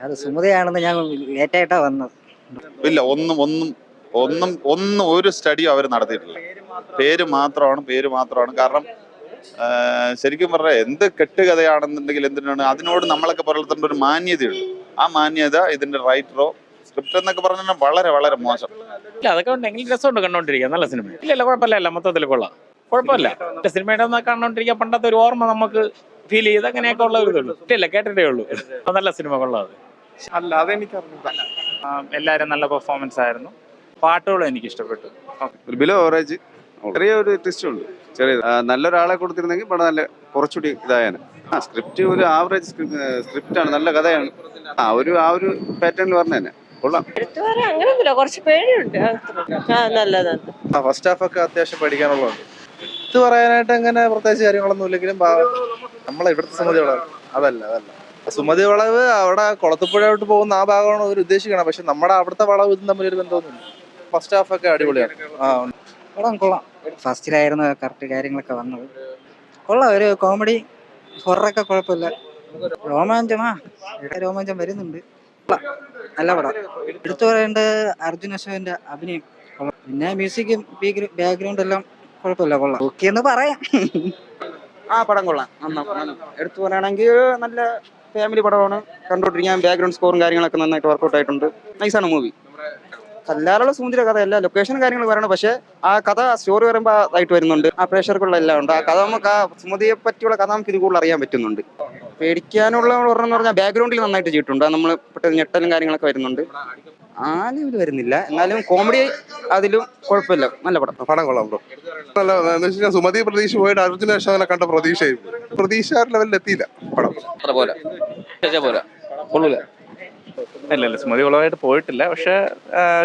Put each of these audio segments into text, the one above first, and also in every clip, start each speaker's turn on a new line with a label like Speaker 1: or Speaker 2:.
Speaker 1: അത് സുമതിയാണെന്ന് ഞാൻ ലേറ്റായിട്ടാ വന്നത്.
Speaker 2: ഇല്ല ഒന്നും ഒന്നും ഒന്നും ഒന്നും ഒരു സ്റ്റഡിയും അവർ നടത്തിയിട്ടില്ല. പേര് മാത്രമാണ് പേര് മാത്രമാണ്. കാരണം ശരിക്കും പറഞ്ഞാൽ എന്ത് കെട്ടുകഥയാണെന്നുണ്ടെങ്കിൽ എന്തിനാണ് അതിനോട് നമ്മളൊക്കെ പുലർത്തേണ്ട ഒരു മാന്യതയുണ്ട് ആ മാന്യത ഇതിന്റെ റൈറ്ററോ സ്ക്രിപ്റ്റ് എന്നൊക്കെ പറഞ്ഞാൽ വളരെ വളരെ മോശം.
Speaker 3: ഇല്ല അതൊക്കെ ഉണ്ടെങ്കിൽ രസമുണ്ട് കണ്ടോണ്ടിരിക്കുക നല്ല സിനിമ ഇല്ല ഇല്ല കുഴപ്പമില്ല മൊത്തത്തിൽ കൊള്ളാം. കുഴപ്പമില്ല. സിനിമയുടെ ഒന്ന് കണ്ടോണ്ടിരിക്കാൻ പണ്ടത്തെ ഒരു ഓർമ്മ നമുക്ക് ഫീൽ ചെയ്ത് അങ്ങനെയൊക്കെ ഉള്ള ഒരു ഇതുള്ളൂ ഇല്ല കേട്ടിട്ടേ ഉള്ളൂ. നല്ല സിനിമ കൊള്ളാം അത്
Speaker 4: അല്ല അതെനിക്ക് അറിഞ്ഞില്ല
Speaker 3: ആ, എല്ലാവരും നല്ല പെർഫോമൻസ് ആയിരുന്നു. പാട്ടുകളും എനിക്ക് ഇഷ്ടപ്പെട്ടു.
Speaker 5: ഒരു ബിലോ ഓവറേജ് ചെറിയൊരു ട്വിസ്റ്റ് ഉണ്ട് ചെറിയ നല്ലൊരാളെ കൊടുത്തിരുന്നെങ്കിൽ പടം നല്ല കുറച്ചുകൂടി ഇതായാണ് ആ സ്ക്രിപ്റ്റ് ഒരു ആവറേജ് സ്ക്രിപ്റ്റ് ആണ് നല്ല കഥയാണ്. ആ ഒരു ആ ഒരു പാറ്റേണിൽ പറഞ്ഞു തന്നെ കൊള്ളാം.
Speaker 6: അങ്ങനെയൊന്നുമില്ല കുറച്ച് പേടിയുണ്ട്.
Speaker 4: ഫസ്റ്റ് ഹാഫ് ഒക്കെ അത്യാവശ്യം പഠിക്കാനുള്ളതുണ്ട് ഇത് പറയാനായിട്ട് അങ്ങനെ പ്രത്യേകിച്ച് കാര്യങ്ങളൊന്നും ഇല്ലെങ്കിലും നമ്മളെ ഇവിടുത്തെ സംഗതികളാണ് അതല്ല അതല്ല. സുമതി വളവ് അവിടെ കുളത്തുപുഴയോട്ട് പോകുന്ന ആ ഭാഗമാണ് അവർ ഉദ്ദേശിക്കണം പക്ഷെ നമ്മുടെ അവിടുത്തെ വളവ് ഇതും തമ്മിൽ ഒരു ബന്ധമൊന്നുമില്ല. ഫസ്റ്റ് ഹാഫ് ഒക്കെ അടിപൊളിയാണ്. ആ
Speaker 1: കൊള്ളാം കൊള്ളാം. ഫസ്റ്റിലായിരുന്നു കറക്റ്റ് കാര്യങ്ങളൊക്കെ വന്നത്. കൊള്ളാം ഒരു കോമഡി ഹൊറൊക്കെ കുഴപ്പമില്ല. രോമാഞ്ചമാ ഇവിടെ രോമാഞ്ചം വരുന്നുണ്ട്. നല്ല പടം. എടുത്തു പറയേണ്ട അർജുൻ അശോകന്റെ അഭിനയം. പിന്നെ മ്യൂസിക്കും ബാക്ക്ഗ്രൗണ്ട് എല്ലാം കുഴപ്പമില്ല കൊള്ളാം. ഓക്കെ എന്ന് പറയാം.
Speaker 7: ആ പടം കൊള്ളാം. എടുത്തു പറയുകയാണെങ്കിൽ നല്ല ഫാമിലി പടമാണ്. കണ്ടോണ്ടിരിക്കാൻ ബാക്ക്ഗ്രൗണ്ട് സ്കോറും കാര്യങ്ങളൊക്കെ നന്നായിട്ട് വർക്കൗട്ട് ആയിട്ടുണ്ട്. നൈസാണ് മൂവി കല്ലാറുള്ള സുന്ദര കഥയല്ല ലൊക്കേഷൻ കാര്യങ്ങൾ പറയണം പക്ഷേ ആ കഥ സ്റ്റോറി വരുമ്പോൾ ആയിട്ട് വരുന്നുണ്ട്. ആ പ്രേക്ഷകർക്കുള്ള എല്ലാം ഉണ്ട്. ആ കഥ നമുക്ക് ആ സുമതിയെ പറ്റിയുള്ള കഥ നമുക്ക് ഇത് കൂടുതൽ അറിയാൻ പറ്റുന്നുണ്ട്. പേടിക്കാനുള്ള പറഞ്ഞെന്ന് പറഞ്ഞാൽ ബാക്ക്ഗ്രൗണ്ടിൽ നന്നായിട്ട് ചെയ്തിട്ടുണ്ട്. നമ്മൾ പെട്ടെന്ന് ഞെട്ടലും കാര്യങ്ങളൊക്കെ വരുന്നുണ്ട്. ആ ലെവൽ വരുന്നില്ല. എന്നാലും കോമഡി അതിലും കുഴപ്പമില്ല. നല്ല പടം.
Speaker 4: പടം കൊള്ളാം ബ്രോ. നല്ല സുമതി പ്രതീക്ഷ പോയിട്ട് അർജുന അശോകനെ കണ്ട പ്രതീക്ഷയായിരുന്നു പ്രതീക്ഷ ലെവലിൽ എത്തിയില്ല പടം.
Speaker 7: അതുപോലെ പോലെ. പോലെ. കൊള്ളൂല.
Speaker 3: ഇല്ല ഇല്ല സ്മൃതി കുളമായിട്ട് പോയിട്ടില്ല. പക്ഷെ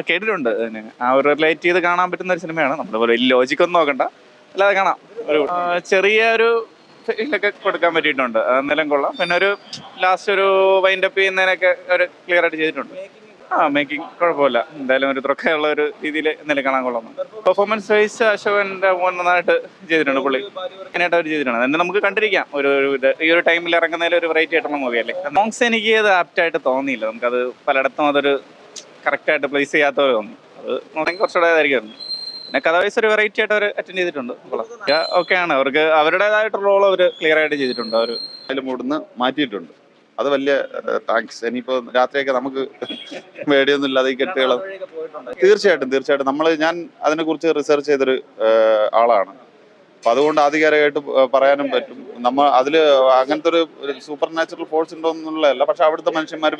Speaker 3: കേട്ടിട്ടുണ്ട്. അതിന് ആ ഒരു റിലേറ്റ് ചെയ്ത് കാണാൻ പറ്റുന്ന ഒരു സിനിമയാണ് നമ്മൾ വലിയ ലോജിക് ഒന്നും നോക്കണ്ട. അല്ലാതെ കാണാം. ഒരു ചെറിയ ഒരു ഫീലൊക്കെ കൊടുക്കാൻ പറ്റിയിട്ടുണ്ട്. നിലം കൊള്ളാം. പിന്നെ ഒരു ലാസ്റ്റ് ഒരു വൈൻഡപ്പ് ചെയ്യുന്നതിനൊക്കെ ഒരു ക്ലിയർ ആയിട്ട് ചെയ്തിട്ടുണ്ട്. ആ മേക്കിംഗ് കുഴപ്പമില്ല. എന്തായാലും ഒരു തുറക്കയുള്ള ഒരു രീതിയിൽ എന്തായാലും കാണാൻ കൊള്ളുന്നു പെർഫോമൻസ് വൈസ് അശോകന്റെ മോൻ നന്നായിട്ട് ചെയ്തിട്ടുണ്ട് പുള്ളി. അങ്ങനെയായിട്ട് അവർ ചെയ്തിട്ടുണ്ട്. തന്നെ നമുക്ക് കണ്ടിരിക്കാം. ഒരു ഇത് ഈ ഒരു ടൈമിൽ ഇറങ്ങുന്നതിൽ ഒരു വെറൈറ്റി ആയിട്ടുള്ള മൂവിയല്ലേ സോങ്സ് എനിക്ക് അത് ആപ്റ്റായിട്ട് തോന്നിയില്ല. നമുക്കത് പലയിടത്തും അതൊരു കറക്റ്റായിട്ട് പ്ലേസ് ചെയ്യാത്ത പോലെ തോന്നി. അത് കുറച്ചുകൂടെ ഇതായിരിക്കും. പിന്നെ കഥ വൈസ് ഒരു വെറൈറ്റി ആയിട്ട് അവർ അറ്റൻഡ് ചെയ്തിട്ടുണ്ട്. ഓക്കെ ആണ്. അവർക്ക് അവരുടേതായിട്ടുള്ള റോൾ അവർ ക്ലിയർ ആയിട്ട് ചെയ്തിട്ടുണ്ട്. അവർ
Speaker 2: അതിൽ മൂടുന്ന് മാറ്റിയിട്ടുണ്ട്. അത് വലിയ താങ്ക്സ്. ഇനിയിപ്പോ രാത്രിയൊക്കെ നമുക്ക് പേടിയൊന്നും ഇല്ലാതെ ഈ കെട്ടുകൾ തീർച്ചയായിട്ടും തീർച്ചയായിട്ടും. നമ്മൾ ഞാൻ അതിനെക്കുറിച്ച് റിസർച്ച് ചെയ്തൊരു ആളാണ്. അപ്പൊ അതുകൊണ്ട് ആധികാരികമായിട്ട് പറയാനും പറ്റും. നമ്മൾ അതിൽ അങ്ങനത്തെ ഒരു സൂപ്പർ നാച്ചുറൽ ഫോഴ്സ് ഉണ്ടോ എന്നുള്ളതല്ല പക്ഷെ അവിടുത്തെ മനുഷ്യന്മാർ